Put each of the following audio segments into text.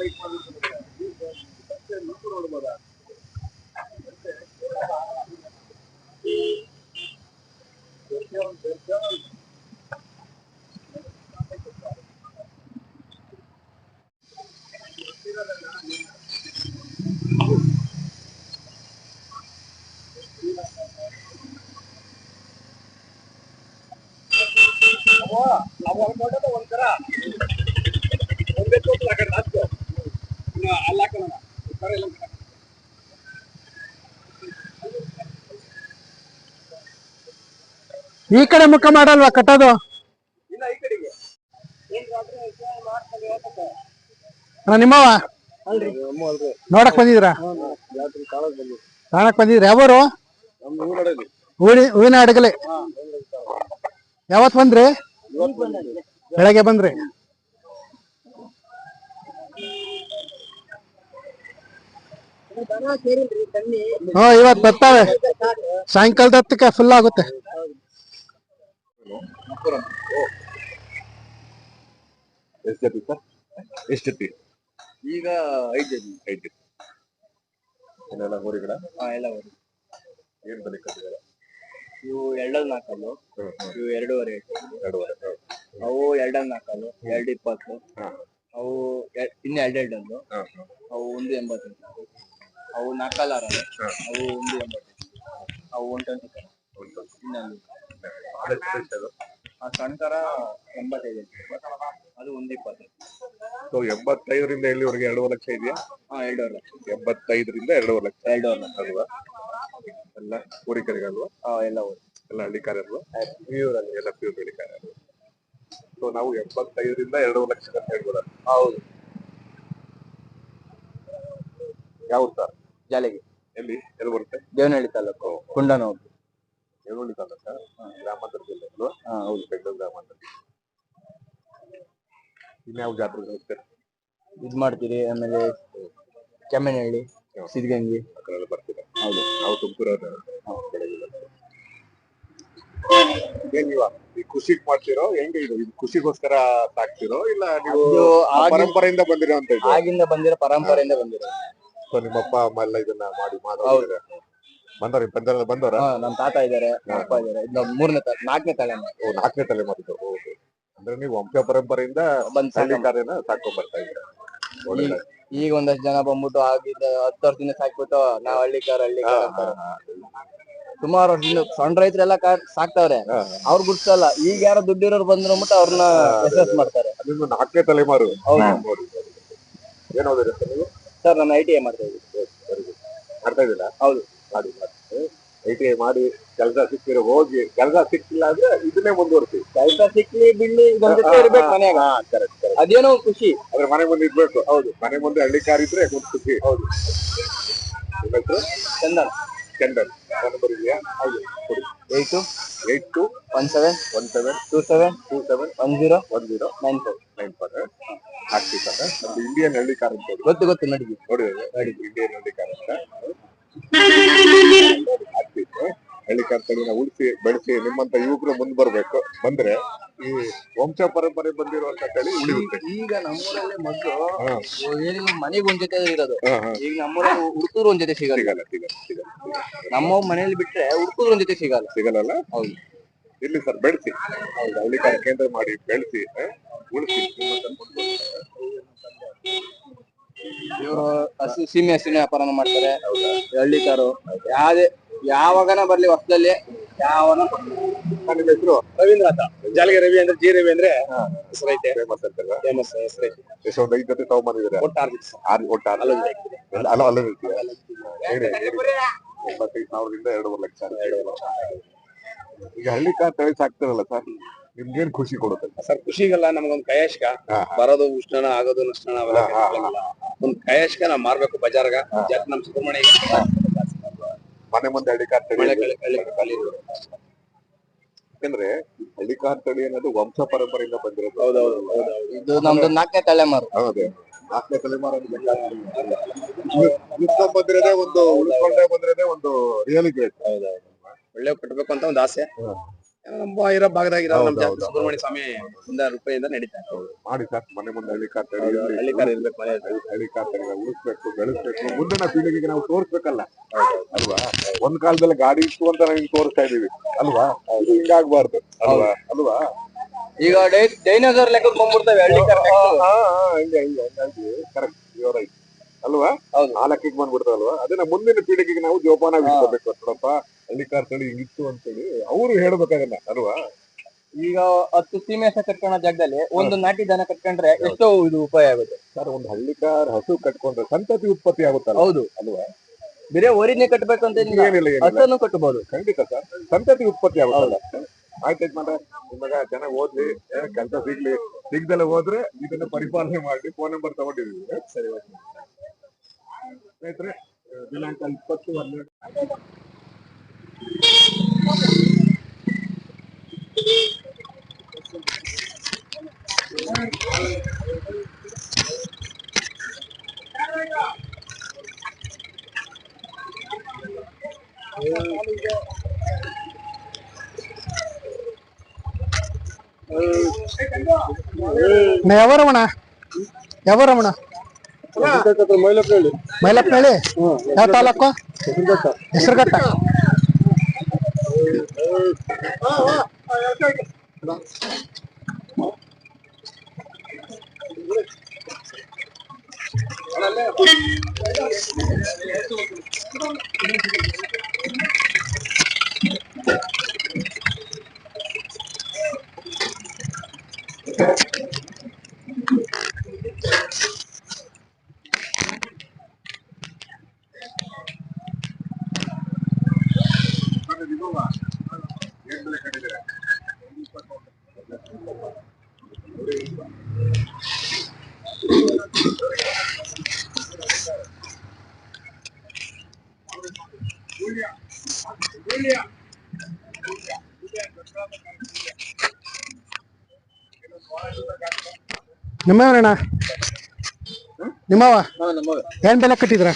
Like ಮಾಡಿ ಈ ಕಡೆ ಮುಖ ಮಾಡಲ್ವಾ ಕಟ್ಟೋದು? ಇಲ್ಲ ಈ ಕಡೆಗೆ. ಏನ್ ರಾತ್ರಿ ವಿಚಾರ ಮಾಡ್ಕೊಂಡು ಹೇಳ್ಬೇಕು. ಅಣ್ಣ ನಿಮ್ಮವ ಅಲ್ರಿ. ಅಮ್ಮ ಅಲ್ರಿ. ನೋಡಕ್ ಬಂದಿದ್ರ ಕಾಣಕ್ ಬಂದಿದ್ರ ಯಾವರು? ಹೂವಿನ ಅಡಗಲೆ. ಯಾವತ್ ಬಂದ್ರಿ? ಬೆಳಗ್ಗೆ ಬಂದ್ರಿ? ಹ್ಞೂ ಇವತ್ ಬರ್ತಾವೆ. ಸಾಯಂಕಾಲದ ಹತ್ತಕ್ಕೆ ಫುಲ್ ಆಗುತ್ತೆ. ಎಷ್ಟು ಜೊತೆ ಸರ್ ಎಷ್ಟು ಜೊತೆ? ಈಗ ಐದು ಜನ. ಐದು ಜೊತೆ. ಇನ್ನೆಲ್ಲ ಊರುಗಳ? ಹಾ ಎಲ್ಲ ಬರುತ್ತೆ ಏನ್ ಬೆಲೆ ಕಟ್ಟಿದ್ದಾರೆ? ಇವು ಎರಡಲ್ ನಾಲ್ಕಲ್ಲು ಇವು ಎರಡೂವರೆ ಎರಡೂವರೆ ಅವು ಎರಡಲ್ ನಾಲ್ಕಲ್ಲು ಎರಡು ಇಪ್ಪತ್ತು. ಅವು ಇನ್ನು ಎರಡೆರಡಲ್ಲು. ಅವು ಒಂದು ಎಂಬತ್ತೆಂಟು ಅವು ನಾಲ್ಕಲ್ಲ ಆರಲ್ಲ. ಅವು ಒಂದು ಎಂಬತ್ತೆಂಟು ಅವು ಒನ್ ಟ್ವೆಂಟಿ ಇನ್ನೊಂದು ಆ ಎಂಬತ್ತೈದು ಅದು ಒಂದು ಇಪ್ಪತ್ತೈದು ಸೊ ಎಂಬತ್ತೈದರಿಂದ ಎಲ್ಲಿವರೆಗೆ? ಎರಡೂವರೆ ಲಕ್ಷ ಇದೆಯಾ? ಹಾ ಎರಡೂವರೆ ಲಕ್ಷ. ಎಂಬತ್ತೈದರಿಂದ ಎರಡೂವರೆ ಲಕ್ಷ. ಎರಡೂವರೆ ಲಕ್ಷ. ಅಲ್ವಾ? ಎಲ್ಲ ಊರಿಕರಿಗಲ್ವಾ ಹಾ ಎಲ್ಲ ಊರು. ಎಲ್ಲ ಹಳ್ಳಿಕಾರ ಅಲ್ವಾ ಪ್ಯೂರಲ್ಲಿ ಎಲ್ಲ ಪ್ಯೂರ್ ಹಳ್ಳಿಕಾರ ಸೊ ನಾವು ಎಂಬತ್ತೈದರಿಂದ ಎರಡೂವರೆ ಲಕ್ಷ ಅಂತ ಹೇಳ್ಬೋದ? ಹೌದು. ಯಾವ ಸರ್? ಜಾಲಿಗೆ. ಎಲ್ಲಿ? ಎಲ್ಲಿ ಬರುತ್ತೆ? ದೇವನಹಳ್ಳಿ ತಾಲೂಕು. ಕುಂಡನೂರು ಏಳುಳ್ಳಿ ತಾಲೂಕ ಗ್ರಾಮಾಂತರ ಜಿಲ್ಲೆ ಅಲ್ವಾ ಹೌದು. ಬೆಂಗಳೂರು ಗ್ರಾಮಾಂತರ ಇನ್ಯಾವ ಜಾತ್ರೆ ಹೋಗ್ತಾರೆ? ಇದ್ ಮಾಡ್ತೀರಿ ಆಮೇಲೆ ಕೆಮ್ಮನಹಳ್ಳಿ ಸಿದ್ಧಗಂಗಿ. ಆ ಕಡೆ ಬರ್ತೀರಾ? ಹೌದು. ನಾವು ಏನ್ ನೀವ ಈ ಖುಷಿಗ್ ಮಾಡ್ತಿರೋ? ಹೆಂಗೆ ಇದು? ಇದು ಖುಷಿಗೋಸ್ಕರ ಸಾಕ್ತಿರೋ? ಇಲ್ಲ ನೀವು ಇದು ಆಗಿನ- ಪರಂಪರೆಯಿಂದ ಬಂದಿರೋ ಅಂತ ಆಗಿಂದ ಬಂದಿರೋ ಪರಂಪರೆಯಿಂದ ಬಂದಿರೋ. ಸೊ ನಿಮ್ಮ ಅಪ್ಪ ಅಮ್ಮ ಎಲ್ಲ ಇದನ್ನ ಮಾಡಿ ಮಾಡೋರು ಬಂದವ್ರ ಬಂದವ್ರ? ಹಾ ನಮ್ ತಾತ ಇದಾರೆ ಅಪ್ಪ ಇದಾರೆ. ಇದು ಮೂರನೇ ತ ನಾಲ್ಕನೇ ತಲೆ ಓ ನಾಲ್ಕನೇ ತಲೆ ಮಾಡಿದ್ದು ಓಕೆ. ಅಂದ್ರೆ ನೀವು ವಂಶ ಪರಂಪರೆಯಿಂದ ಬಂದ್ ಹಳ್ಳಿ ಕಾರ್ಯನ ಸಾಕೊಂಡ್ ಬರ್ತಾ ಇದ್ದೀರಾ ಈಗ ಒಂದಷ್ಟು ಜನ ಬಂದ್ಬಿಟ್ಟು ಆಗಿದ್ದ ಹತ್ತು ವರ್ಷದಿಂದ ಸಾಕ್ಬಿಟ್ಟು ನಾವ್ ಹಳ್ಳಿಕಾರ ಹಳ್ಳಿಕಾರ ಹಳ್ಳಿ ಸುಮಾರು ವರ್ಷದಿಂದ ಸಣ್ಣ ರೈತರೆಲ್ಲ ಸಾಕ್ತಾವ್ರೆ. ಅವ್ರು ಗುಡ್ಸಲ್ಲ. ಈಗ ಯಾರೋ ದುಡ್ಡಿರೋರು ಬಂದ್ರು ಅಂದ್ಬಿಟ್ಟು ಅವ್ರನ್ನ ಎಸ್ಎಸ್ ಮಾಡ್ತಾರೆ. ನಿಮ್ಮ ನಾಲ್ಕನೇ ತಲೆಮಾರು. ಹೌದು. ನೋಡಿ ಏನ್ ಓದಿರಿ ಸರ್ ನೀವು? ಸರ್ ನಾನು ಐ ಟಿ ಐ ಮಾಡ್ತಾ ಇದ್ದೀನಿ. ಮಾಡ್ತಾ ಇದ್ದೀರಾ? ಹೌದು. ಮಾಡಿ ಐ ಟಿ ಐ ಮಾಡಿ ಕೆಲಸ ಸಿಕ್ಕಿರೋ ಹೋಗಿ ಕೆಲಸ ಸಿಕ್ಕಿಲ್ಲ ಅಂದ್ರೆ ಇದನ್ನೇ ಮುಂದುವರಿಸಿ. ಕೆಲಸ ಸಿಕ್ಲಿ ಬಿಡ್ಲಿ ಇದೊಂದ್ ಜೊತೆ ಇರ್ಬೇಕು ಮನ್ಯಾಗ. ಕರೆಕ್ಟ್ ಕರೆಕ್ಟ್ ಅದೇನೋ ಖುಷಿ. ಆದ್ರೆ ಮನೆ ಮುಂದೆ ಇರ್ಬೇಕು. ಹೌದು ಮನೆ ಮುಂದೆ ಹಳ್ಳಿ ಕಾರ್ ಇದ್ರೆ ಒಂದು ಖುಷಿ. ಹೌದು. ಚಂದನ್. ಚಂದನ. ಚಂದನ್ ನಂಬರ್ ಇದೆಯಾ ಹೌದು ಕೊಡಿ. Eight? Eight two? One seven? One seven? Two seven? Two seven? One zero? One zero? Nine four? Nine four ಹಾಕ್ತಿ sir. ನಮ್ದು ಇಂಡಿಯನ್ ಹಳ್ಳಿ ಕಾರ್ ಅಂತ. ಗೊತ್ತು ಗೊತ್ತು ನಡಿಗೆ ನೋಡಿ ಇಂಡಿಯನ್ ಹಳ್ಳಿ ಕಾರ್ ಅಂತ. ಹಳ್ಳಿ ಉಳಿಸಿ ಬೆಳೆಸಿ ನಿಮ್ಮಂತ ಯುವಕರು ಮುಂದ್ ಬರ್ಬೇಕು. ಬಂದ್ರೆ ಈ ವಂಶ ಪರಂಪರೆ ಬಂದಿರುವಂತ ತಳಿ ಉಳಿಯುತ್ತೆ. ಈಗ ನಮ್ಮೂರಲ್ಲಿ ಮಕ್ಕಳು ಮನೆಗೆ ಒಂದ್ ಜೊತೆ ಇರೋದು. ಈಗ ನಮ್ಮೂರಲ್ಲಿ ಹುಡುಕೂರು ಒಂದ್ ಜೊತೆ ಸಿಗಲ್ಲ. ಸಿಗಲ್ಲ ಸಿಗಲ್ಲ ನಮ್ಮ ಮನೇಲಿ ಬಿಟ್ರೆ ಹುಡುಕೂರು ಒಂದ್ ಜೊತೆ ಸಿಗಲ್ಲ. ಸಿಗಲ್ಲ ಹೌದು. ಇಲ್ಲಿ ಸರ್ ಬೆಳೆಸಿ. ಹೌದು. ಹಳ್ಳಿ ಕಾರ್ ಕೇಂದ್ರ ಮಾಡಿ ಬೆಳೆಸಿ ಉಳಿಸಿ. ನಿಮ್ಮಂತ. ಇವರು ಹಸಿ ಸೀಮೆ ಹಸಿನ ವ್ಯಾಪಾರನ ಮಾಡ್ತಾರೆ. ಹಳ್ಳಿಕಾರು. ಯಾವ್ದೇ ಯಾವಾಗನ ಬರ್ಲಿ ಹೊಸದಲ್ಲಿ ಯಾವನ ಹೆಸರು ರವೀಂದ್ರ ಅಂತ ಜಾಲಿಗೆ ರವಿ ಅಂದ್ರೆ ಜಿ ರವಿ ಅಂದ್ರೆ ಹೆಸರೈತೆ. ಫೇಮಸ್ ಹೆಸರೈತೆ. ಎಷ್ಟು ಒಂದು ಐದು ಜೊತೆ ತಗೊಂಬಂದಿದ್ದೀರಾ ಒಟ್ಟು ಆರು ದಿವಸ ಆರು ಒಟ್ಟು ಆರು ಅಲ್ಲ ಅಲ್ಲ ಅಲ್ಲ ಇರ್ತೀರಾ ಹೇಳಿ ಹೇಳಿ. ಒಂಬತ್ತೈದು ಸಾವಿರದಿಂದ ಎರಡೂವರೆ ಲಕ್ಷ ಎರಡೂವರೆ ಲಕ್ಷ. ಈಗ ಹಳ್ಳಿ ಕಾರ್ ತಳಿ ಸಾಕ್ತಿರಲ್ಲ ಸರ್? ನಿಮ್ಗೇನ್ ಖುಷಿ ಕೊಡುತ್ತೆ? ಸರ್ ಖುಷಿಗಲ್ಲ ನಮ್ಗೊಂದು ಕಯಾಶ್ಕ ಬರೋದು ಉಷ್ಣನ ಆಗೋದು ನಷ್ಟನ ಒಂದ್ ಕಯಾಶ್ಕ ನಾವ್ ಮಾರ್ಬೇಕು ಬಜಾರ್ಗ. ಜಾಸ್ತಿ ನಮ್ ಸುಬ್ರಹ್ಮಣ್ಯ ಮನೆ ಮುಂದೆ ಹಳ್ಳಿ ತಡಿ ತಳಿ ಮಳೆ ಕಳೆ ಕಳೆ ಕಳೆ ಯಾಕಂದ್ರೆ ಹಳ್ಳಿ ಕಾರ್ ತಳಿ ಅನ್ನೋದು ವಂಶ ಪರಂಪರೆಯಿಂದ ಬಂದಿರೋದು. ಹೌದೌದು ಇದು ನಮ್ದು ನಾಲ್ಕನೇ ತಲೆಮಾರು. ಹೌದು. ನಾಲ್ಕನೇ ತಲೆಮಾರು ಉಳಿಸ್ಕೊಂಡ್ ಬಂದಿರೋದೇ ಒಂದು ಉಳಿಸ್ಕೊಂಡೇ ಬಂದಿರೋದೇ ಒಂದು ರಿಯಲಿ ಗ್ರೇಟ್ ಒಳ್ಳೆ ಕಟ್ಬೇಕು ಅಂತ ಒಂದ್ ಆಸೆ. ಇರೋ ಭಾಗದಾಗ ನಮ್ಮ ಸುಬ್ರಹ್ಮಣ್ಯ ಸ್ವಾಮಿ ಇಂದ ರೂಪಾಯಿಂದ ನಡೀತಾ ಇದೆ. ಮಾಡಿ ಸರ್ ಮನೆ ಮುಂದೆ ಹಳ್ಳಿ ಕಾರ್ ತಳಿ ಹೌದು, ಇರ್ಲಿ. ಹಳ್ಳಿ ಕಾರ್ ಇರ್ಬೇಕು ಮನೆ ಹಳ್ಳಿ- ಹಳ್ಳಿ ಕಾರ್ ಉಳಿಸ್ಬೇಕು ಬೆಳೆಸ್ಬೇಕು. ಮುಂದಿನ ಪೀಳಿಗೆಗೆ ನಾವು ತೋರಿಸ್ಬೇಕಲ್ಲ. ಅಲ್ವಾ? ಒಂದ್ ಕಾಲದಲ್ಲಿ ಗಾಡಿ ಇತ್ತು ಅಂತ ನಾವು ಹಿಂಗ್ ತೋರಿಸ್ತಾ ಇದೀವಿ ಅಲ್ವಾ? ಇದು ಹಿಂಗಾಗ್ಬಾರ್ದು ಅಲ್ವಾ? ಅಲ್ವಾ? ಈಗ ಡೈನೋಸರ್ ಲೆಕ್ಕಕ್ಕೆ ಬಂದ್ಬಿಡ್ತವೆ ಹಳ್ಳಿ ಕಾರ್ ಹಾ, ಹಾ, ಹಂಗೆ ಹಂಗೆ ಹಂಗಾಗಿ ಕರೆಕ್ಟ್ ಅಲ್ವಾ. ಆ ಲೆಕ್ಕಕ್ಕೆ ಬಂದ್ಬಿಡ್ತಾರಲ್ವಾ ಅದನ್ನ ಮುಂದಿನ ಪೀಳಿಗೆಗೆ ನಾವು ಜೋಪಾನ ನೋಡಪ್ಪ. ಹಳ್ಳಿಕಾರ್ ತಳಿ ಹಿಂಗಿತ್ತು ಅಂತೇಳಿ ಅವರು ಹೇಳ್ಬೇಕಾಗಲ್ಲ ಅಲ್ವಾ? ಈಗ ಹತ್ತು ಸೀಮೆ ಹಸ ಕಟ್ಕೊಳ್ಳೋ ಜಾಗದಲ್ಲಿ ಒಂದು ನಾಟಿ ದನ ಕಟ್ಕೊಂಡ್ರೆ ಎಷ್ಟೋ ಇದು ಉಪಾಯ ಆಗುತ್ತೆ. ಸರ್ ಒಂದು ಹಳ್ಳಿಕಾರ್ ಹಸು ಕಟ್ಕೊಂಡ್ರೆ ಸಂತತಿ ಉತ್ಪತ್ತಿ ಆಗುತ್ತಲ್ಲ ಹೌದು. ಅಲ್ವಾ? ಬೇರೆ ಓರಿನೇ ಕಟ್ಬೇಕು ಅಂತ ಏನಿಲ್ಲ. ಏನಿಲ್ಲ ಏನಿಲ್ಲ. ಹಸನ್ನು ಕಟ್ಟಬಹುದು ಖಂಡಿತ ಸರ್. ಸಂತತಿ ಉತ್ಪತ್ತಿ ಆಗುತ್ತಲ್ಲ. ಆಯ್ತಾಯ್ತು ಮಾಡ್ರೆ ನಿಮಗ ಚೆನ್ನಾಗಿ ಓದ್ಲಿ ಕೆಲಸ ಸಿಗ್ಲಿ ಸಿಗ್ದಲ್ಲ ಹೋದ್ರೆ ಇದನ್ನ ಪರಿಪಾಲನೆ ಮಾಡಿ ಫೋನ್ ನಂಬರ್ ತಗೊಂಡಿದ್ದೀವಿ ಸರಿ ಓಕೆ. ಸ್ನೇಹಿತರೆ ದಿನಾಂಕ ಇಪ್ಪತ್ತು ಹನ್ನೆರಡು. ನಾ ಯಾವ ರಮಣ ಯಾವ ರಮಣ ಮೈಲಪ್ಪನಹಳ್ಳಿ ಯಾವ ತಾಲೂಕು? ಹೆಸರುಘಟ್ಟ. ಏನ್ ನಿಮ್ಮವರಣ್ಣ? ನಿಮ್ಮವ ಏನ್ ಬೆಲೆ ಕಟ್ಟಿದ್ರ?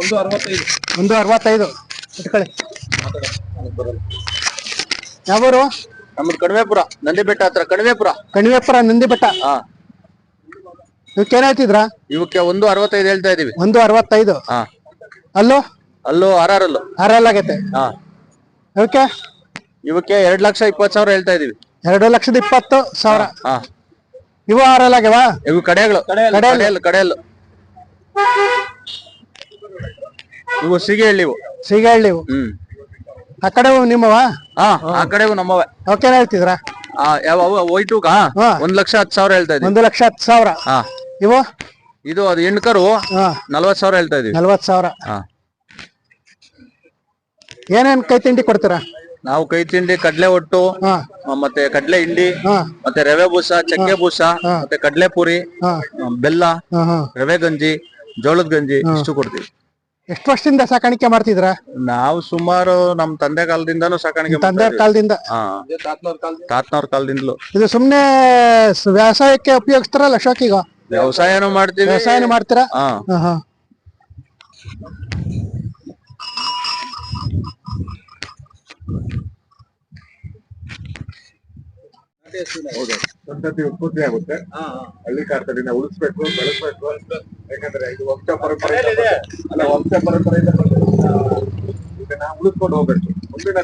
ಒಂದು ಅರವತ್ತೈದು. ಒಂದು ಅರವತ್ತೈದು. ಇಟ್ಕೊಳ್ಳಿ. ಯಾವೂರು? ನಮ್ದು ಕಣಿವೆಪುರ ನಂದಿ ಬೆಟ್ಟ ಹತ್ರ ಕಣಿವೆಪುರ. ಕಣಿವೆಪುರ ನಂದಿ ಬೆಟ್ಟ ಹಾ. ಇವಕ್ಕೆ ಏನ್ ಹೇಳ್ತಿದ್ರ ಇವಕ್ಕೆ ಒಂದು ಅರವತ್ತೈದು ಹೇಳ್ತಾ ಇದೀವಿ. ಒಂದು ಅರವತ್ತೈದು? ಹಾ. ಅಲ್ಲೋ? ಅಲ್ಲೂ ಆರಲ್ಲೂ ಆರಲ್ ಆಗೈತೆ ಹಾ. ಇವಕ್ಕೆ ಇವಕ್ಕೆ ಎರಡ್ ಲಕ್ಷ ಇಪ್ಪತ್ ಸಾವಿರ ಹೇಳ್ತಾ ಇದೀವಿ. ಎರಡು ಲಕ್ಷದ ಇಪ್ಪತ್ತು ಸಾವಿರ. ಹಾ ಇವು ಆರಲ್ ಆಗ್ಯಾವ? ಇವು ಕಡೆಗಳು. ಕಡೆಯಲ್ಲು. ಕಡೆಯಲ್ಲ ಇವು ಸಿಗೆ ಹಳ್ಳಿ ಸಿಗೆ ಸೀಗಹಳ್ಳಿ ಇವು. ಹ್ಮ್. ಆ ಕಡೆ ನಿಮ್ಮವ? ಹಾ ಆ ಕಡೆವು ನಮ್ಮವೇ. ಅವಕ್ಕೇನ್ ಹೇಳ್ತಿದ್ರ? ಆ ಯಾವ. ಒಂದ್ ಲಕ್ಷ ಹತ್ತು ಸಾವಿರ ಹೇಳ್ತಾ ಇದೀವಿ. ಒಂದು ಲಕ್ಷ ಹತ್ತು ಸಾವಿರ. ಹಾ. ಇವು? ಇದು ಅದು ಹೆಣ್ಕರು ಹಾ. ನಲ್ವತ್ ಸಾವಿರ ಹೇಳ್ತಾ ಇದೀವಿ. ನಲ್ವತ್ ಸಾವಿರ. ಹಾ. ಏನೇನ್ ಕೈ ತಿಂಡಿ ಕೊಡ್ತೀರಾ? ನಾವು ಕೈ ತಿಂಡಿ ಕಡ್ಲೆ ಒಟ್ಟು ಹಾ. ಆ, ಮತ್ತೆ ಕಡ್ಲೆ ಹಿಂಡಿ ಹಾ. ಮತ್ತೆ ರವೆ ಬೂಸ ಚಕ್ಕೆ ಬೂಸ ಮತ್ತೆ ಕಡ್ಲೆ ಪುರಿ ಹಾ. ಆ, ಬೆಲ್ಲ ಹಾ ಹಾ. ರವೆ ಗಂಜಿ ಜೋಳದ ಗಂಜಿ ಇಷ್ಟು ಕೊಡ್ತೀವಿ. ಎಷ್ಟು ವರ್ಷದಿಂದ ಸಾಕಾಣಿಕೆ ಮಾಡ್ತಿದ್ರ ನಾವು ಸುಮಾರು ನಮ್ ತಂದೆ ಕಾಲದಿಂದನೂ ಸಾಕಾಣಿಕೆ ತಂದೆ ಮಾಡ್ತಾ ಕಾಲದಿಂದ? ಹಾ. ತಾತನವ್ರ ಕಾಲದಿಂದಲೂ. ಇದು ಸುಮ್ನೆ ಸ್- ವ್ಯವಸಾಯಕ್ಕೆ ಉಪಯೋಗಿಸ್ತಾರಲ್ಲ ಶೋಕಿಗ ವ್ಯವಸಾಯನೂ ಮಾಡ್ತೀವಿ. ವ್ಯವಸಾಯನು ಮಾಡ್ತೀರಾ? ಹಾ. ಹಾ ಹಾ. ಹೌದು ಸಂತತಿ ಉತ್ಪತ್ತಿ ಆಗುತ್ತೆ. ಹಳ್ಳಿ ಕಾರ್ತದಿಂದ ಉಳಿಸ್ಬೇಕು ಬೆಳೆಸ್ಬೇಕು. ಯಾಕಂದ್ರೆ ಇದು ವಂಶ ಪರಂಪರೆ ಅಲ್ಲ ವಂಶ ಪರಂಪರೆಯಿಂದ ಈಗ ನಾವು ಉಳಿಸ್ಕೊಂಡು ಹೋಗ್ಬೇಕು. ಮುಂದಿನ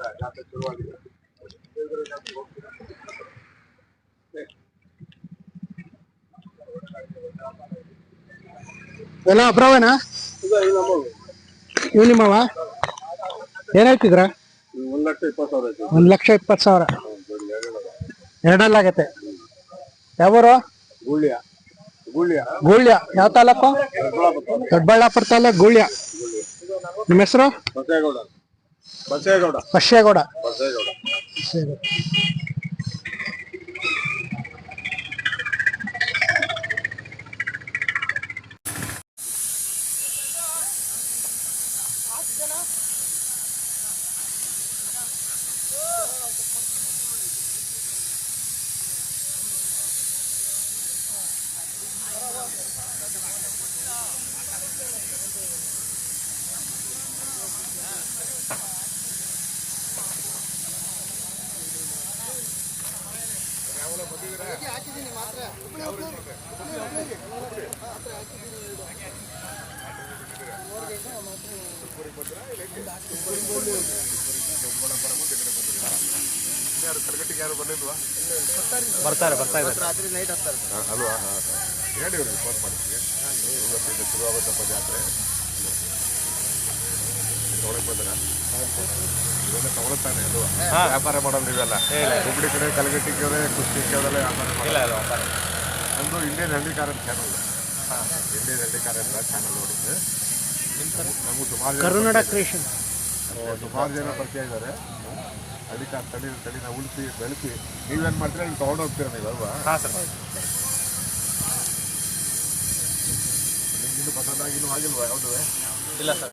ನಾವು ಜಾತ್ರೆ ಶುರುವಾಗಿದೆ. ಎಲ್ಲ ಅಬ್ರವನ ಇವ್ ನಿಮ್ಮವ? ಏನಾಯ್ತಿದ್ರ ಹೇಳ್ತಿದ್ರ? ಒಂದ್ ಲಕ್ಷ ಇಪ್ಪತ್ತು ಸಾವಿರ. ಎರಡಲ್ಲಾಗತ್ತೆ ಯಾವೂರು? ಗುಳ್ಯ. ಗುಳ್ಯ. ಗೂಳ್ಯ. ಯಾವ ತಾಲೂಕು? ದೊಡ್ಡಬಳ್ಳಾಪುರ. ತಾಲೂಕು ಗೂಳ್ಯ. ನಿಮ್ಮ ಹೆಸರು? ಬಸೇಗೌಡ. ಬಸೇಗೌಡ. ಯಾರು ಯಾರು ಬರ್ತಾರೆ ಬರ್ತಾ ರಾತ್ರಿ ನೈಟ್ ಅಲ್ವಾ ಹಾಂ ಹೇಳಿ ಜಾತ್ರೆ. ತಗೊಳ್ತಾನೆ ಅಲ್ವಾ ವ್ಯಾಪಾರ ಮಾಡಲ್ಲ ಇವೆಲ್ಲ. ಹುಬ್ಳಿ ಕಡೆ ಕಲಗಟ್ಟಿಗೆ ಕುಸ್ತಿ ಅದೆಲ್ಲ ವ್ಯಾಪಾರ ಮಾಡಲ್ಲ ನಮ್ಮದು Indian Hallikar channel Indian Hallikar channel ನೋಡಿದ್ರೆ ನಮಗೂ ಸುಮಾರು ಕ್ರಿಯೇಷನ್ ಸುಮಾರು ಜನ ಬರ್ತಾ ಇದ್ದಾರೆ ಹಳ್ಳಿಕಾರ ತಳಿ ತಳಿನ ಉಳಿಸಿ ಬೆಳೆಸಿ. ನೀವೇನ್ ಮಾಡ್ತೀರಾ? ಇಲ್ಲಿ ತಗೊಂಡು ಹೋಗ್ತೀರಾ ನೀವು ಅಲ್ವಾ? ಹಾಂ ಸರ್. ನಿಮ್ಗಿನ್ನೂ ಪಸಂದಾಗಿನೂ ಆಗಿಲ್ವಾ ಯಾವುದು? ಇಲ್ಲ ಸರ್.